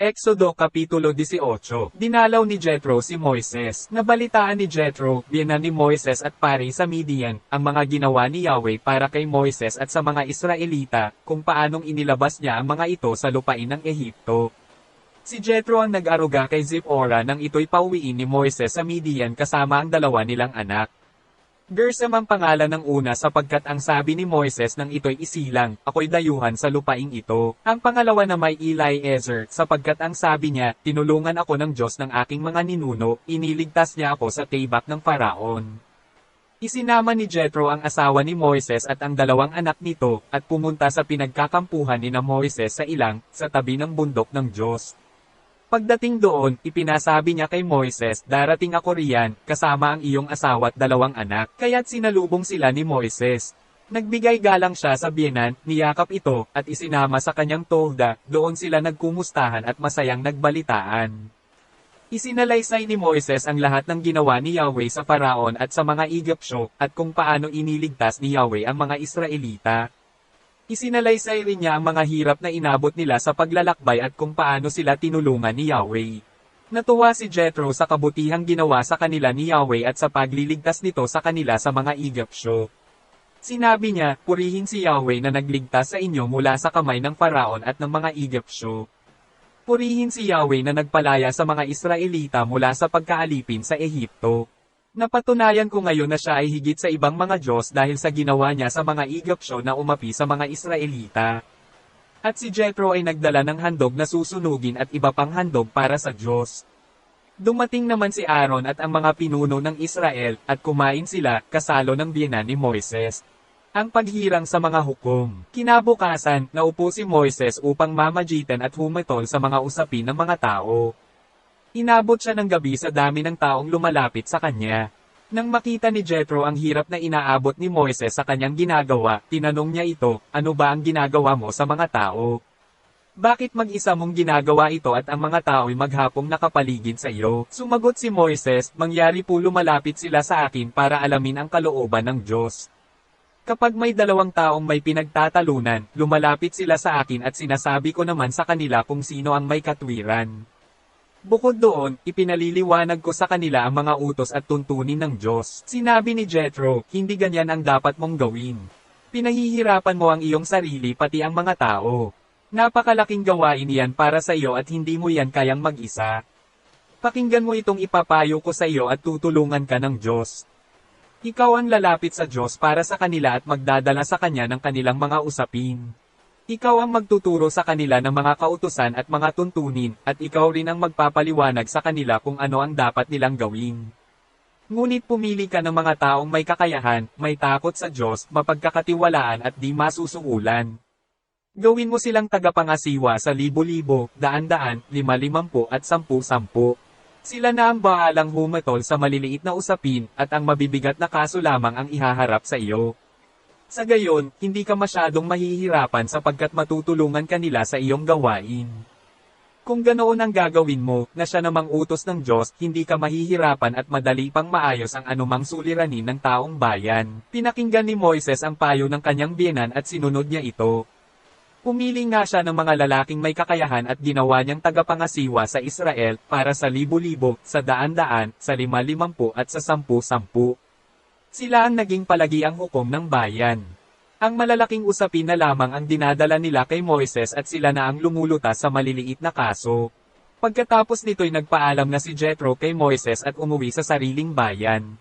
Exodo Kapitulo 18 Dinalaw ni Jethro si Moises. Nabalitaan ni Jethro, biyanan ni Moises at pari sa Midian, ang mga ginawa ni Yahweh para kay Moises at sa mga Israelita, kung paanong inilabas niya ang mga ito sa lupain ng Ehipto. Si Jethro ang nag-aruga kay Zipporah nang ito'y pauwiin ni Moises sa Midian kasama ang dalawa nilang anak. Gersam ang pangalan ng una sapagkat ang sabi ni Moises nang ito'y isilang, ako'y dayuhan sa lupaing ito. Ang pangalawa na may Eliezer, sapagkat ang sabi niya, tinulungan ako ng Diyos ng aking mga ninuno, iniligtas niya ako sa tibak ng Faraon. Isinama ni Jethro ang asawa ni Moises at ang dalawang anak nito, at pumunta sa pinagkakampuhan ni na Moises sa ilang, sa tabi ng bundok ng Diyos. Pagdating doon, ipinasabi niya kay Moises, darating ako riyan, kasama ang iyong asawa at dalawang anak, kaya't sinalubong sila ni Moises. Nagbigay galang siya sa biyenan, niyakap ito, at isinama sa kanyang tolda, doon sila nagkumustahan at masayang nagbalitaan. Isinalaysay ni Moises ang lahat ng ginawa ni Yahweh sa Paraon at sa mga Egyptyo, at kung paano iniligtas ni Yahweh ang mga Israelita. Isinalaysay rin niya ang mga hirap na inabot nila sa paglalakbay at kung paano sila tinulungan ni Yahweh. Natuwa si Jethro sa kabutihang ginawa sa kanila ni Yahweh at sa pagliligtas nito sa kanila sa mga Egyptyo. Sinabi niya, purihin si Yahweh na nagligtas sa inyo mula sa kamay ng Faraon at ng mga Egyptyo. Purihin si Yahweh na nagpalaya sa mga Israelita mula sa pagkaalipin sa Ehipto. Napatunayan ko ngayon na siya ay higit sa ibang mga Diyos dahil sa ginawa niya sa mga Egyptyo na umapi sa mga Israelita. At si Jethro ay nagdala ng handog na susunugin at iba pang handog para sa Diyos. Dumating naman si Aaron at ang mga pinuno ng Israel, at kumain sila, kasalo ng biyenan ni Moises. Ang paghirang sa mga hukom. Kinabukasan, naupo si Moises upang mamagitan at humatol sa mga usapin ng mga tao. Inabot siya ng gabi sa dami ng taong lumalapit sa kanya. Nang makita ni Jethro ang hirap na inaabot ni Moises sa kanyang ginagawa, tinanong niya ito, ano ba ang ginagawa mo sa mga tao? Bakit mag-isa mong ginagawa ito at ang mga tao'y maghapong nakapaligid sa iyo? Sumagot si Moises, mangyari po lumalapit sila sa akin para alamin ang kalooban ng Diyos. Kapag may dalawang taong may pinagtatalunan, lumalapit sila sa akin at sinasabi ko naman sa kanila kung sino ang may katwiran. Bukod doon, ipinaliliwanag ko sa kanila ang mga utos at tuntunin ng Diyos. Sinabi ni Jethro, hindi ganyan ang dapat mong gawin. Pinahihirapan mo ang iyong sarili pati ang mga tao. Napakalaking gawain yan para sa iyo at hindi mo yan kayang mag-isa. Pakinggan mo itong ipapayo ko sa iyo at tutulungan ka ng Diyos. Ikaw ang lalapit sa Diyos para sa kanila at magdadala sa Kanya ng kanilang mga usapin. Ikaw ang magtuturo sa kanila ng mga kautusan at mga tuntunin, at ikaw rin ang magpapaliwanag sa kanila kung ano ang dapat nilang gawin. Ngunit pumili ka ng mga taong may kakayahan, may takot sa Diyos, mapagkakatiwalaan at di masusuulan. Gawin mo silang tagapangasiwa sa libo-libo, daan-daan, lima-limampu at sampu-sampu. Sila na ang bahalang humatol sa maliliit na usapin, at ang mabibigat na kaso lamang ang ihaharap sa iyo. Sa gayon, hindi ka masyadong mahihirapan sapagkat matutulungan ka nila sa iyong gawain. Kung ganoon ang gagawin mo, na siya namang utos ng Diyos, hindi ka mahihirapan at madali pang maayos ang anumang suliranin ng taong bayan. Pinakinggan ni Moises ang payo ng kanyang biyenan at sinunod niya ito. Pumili nga siya ng mga lalaking may kakayahan at ginawa niyang tagapangasiwa sa Israel para sa libo-libo, sa daan-daan, sa lima-limampu at sa sampu-sampu. Sila ang naging palagiang hukom ng bayan. Ang malalaking usapin na lamang ang dinadala nila kay Moises at sila na ang lumulutas sa maliliit na kaso. Pagkatapos nito'y nagpaalam na si Jethro kay Moises at umuwi sa sariling bayan.